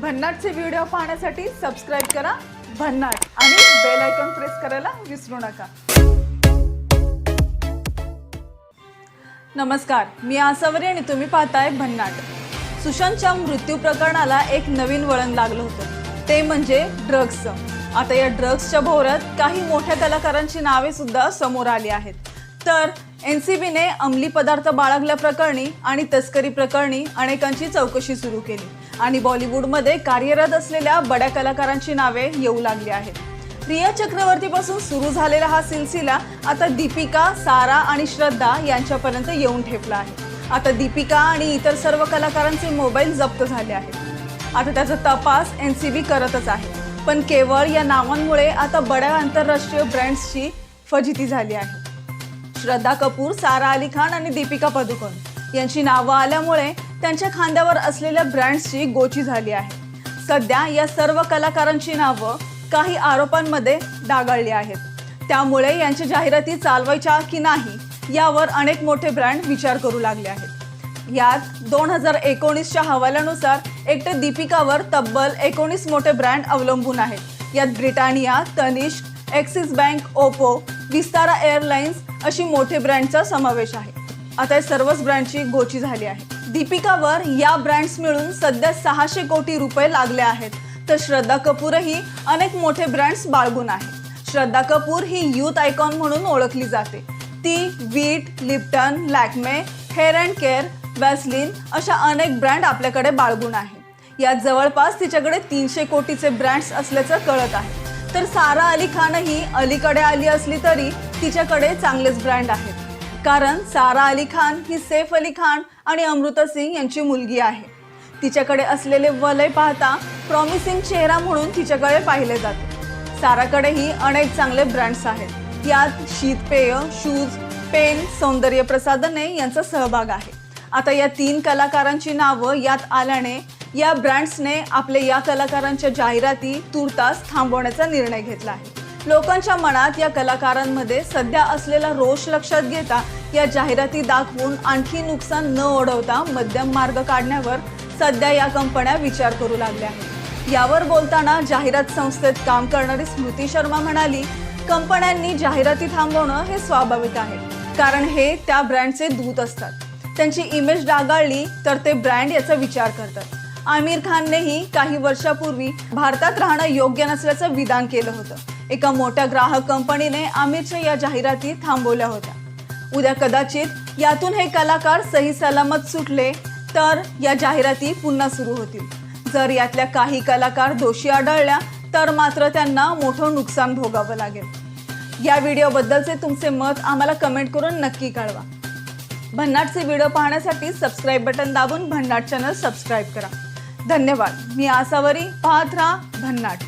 भन्नाटचे video पाहण्यासाठी subscribe करा. भन्नाट आणि बेल आयकॉन प्रेस करायला विसरू नका. नमस्कार मी आसावरी आणि तुम्ही पाहताय भन्नाट. सुशांतच्या मृत्यू प्रकरणाला एक नवीन वळण लागलं होतं. ते म्हणजे ड्रग्जचं आता या ड्रग्सच्या भोवऱ्यात काही मोठ्या कलाकारांची नावे सुद्धा समोर आली आहेत. तर एन सी बीने अंमली पदार्थ बाळगल्याप्रकरणी आणि तस्करी प्रकरणी अनेकांची चौकशी सुरू केली. आणि बॉलिवूडमध्ये कार्यरत असलेल्या बड्या कलाकारांची नावे येऊ लागली आहेत. रिया चक्रवर्तीपासून सुरू झालेला हा सिलसिला आता दीपिका सारा आणि श्रद्धा यांच्यापर्यंत येऊन ठेपला आहे. आता दीपिका आणि इतर सर्व कलाकारांचे मोबाईल जप्त झाले आहेत. आता त्याचा तपास एन सी बी करतच आहे. पण केवळ या नावांमुळे आता बड्या आंतरराष्ट्रीय ब्रँड्सची फजिती झाली आहे. श्रद्धा कपूर सारा अली खान आणि दीपिका पदुकोण यांची नावं आल्यामुळे त्यांच्या खांद्यावर असलेल्या ब्रँड्सची गोची झाली आहे. सध्या या सर्व कलाकारांची नावं काही आरोपांमध्ये डागाळली आहेत. त्यामुळे यांच्या जाहिराती चालवायच्या की नाही यावर अनेक मोठे ब्रँड विचार करू लागले आहेत. यात दोन हजार एकोणीसच्या हवाल्यानुसार एकटे दीपिकावर तब्बल एकोणीस मोठे ब्रँड अवलंबून आहेत. यात Britannia Tanishq Axis bank Oppo Vistara airlines अशी मोठे ब्रँडचा समावेश आहे. आता या सर्वच ब्रँडची गोची झाली आहे. दीपिकावर या ब्रँड्स मिळून सध्या सहाशे कोटी रुपये लागले आहेत. तर श्रद्धा कपूरही अनेक मोठे ब्रँड्स बाळगून आहे श्रद्धा कपूर ही यूथ आयकॉन म्हणून ओळखली जाते. ती Veet Lipton Lakme hair and care Vaseline अशा अनेक ब्रँड आपल्याकडे बाळगून आहे यात जवळपास तिच्याकडे तीनशे कोटीचे ब्रँड्स असल्याचं कळत आहे. तर सारा अली खानही अलीकडे आली असली तरी तिच्याकडे चांगलेच ब्रँड आहेत. कारण सारा अली खान ही सैफ अली खान आणि अमृता सिंग यांची मुलगी आहे. तिच्याकडे असलेले वलय पाहता प्रॉमिसिंग चेहरा म्हणून तिच्याकडे पाहिले जाते. साराकडेही अनेक चांगले ब्रँड्स आहेत. यात शीतपेय शूज पेन सौंदर्य प्रसाधने यांचा सहभाग आहे. आता या तीन कलाकारांची नावं यात आल्याने या ब्रँड्सने आपले या कलाकारांच्या जाहिराती तुर्तास थांबवण्याचा निर्णय घेतला आहे. लोकांच्या मनात या कलाकारांमध्ये सध्या असलेला रोष लक्षात घेता या जाहिराती दाखवून आणखी नुकसान न ओढवता मध्यम मार्ग काढण्यावर सध्या या कंपन्या विचार करू लागल्या आहेत. यावर बोलताना जाहिरात संस्थेत काम करणारी स्मृती शर्मा म्हणाली कंपन्यांनी जाहिराती थांबवणं हे स्वाभाविक आहे कारण हे त्या ब्रँडचे दूत असतात. त्यांची इमेज डागाळली तर ते ब्रँड याचा विचार करतात. आमिर खाननेही काही वर्षापूर्वी भारतात राहणं योग्य नसल्याचं विधान केलं होतं. एका मोठ्या ग्राहक कंपनीने आमिरच्या या जाहिराती थांबवल्या होत्या. उद्या कदाचित यातून हे कलाकार सही सलामत सुटले तर या जाहिराती पुन्हा सुरू होतील. जर यातल्या काही कलाकार दोषी आढळल्या तर मात्र त्यांना मोठं नुकसान भोगावं लागेल. या व्हिडिओबद्दलचे तुमचे मत आम्हाला कमेंट करून नक्की कळवा. भन्नाटचे व्हिडिओ पाहण्यासाठी सबस्क्राईब बटन दाबून भन्नाट चॅनल सबस्क्राईब करा. धन्यवाद. मी आसावरी पाहत राहा भन्नाट.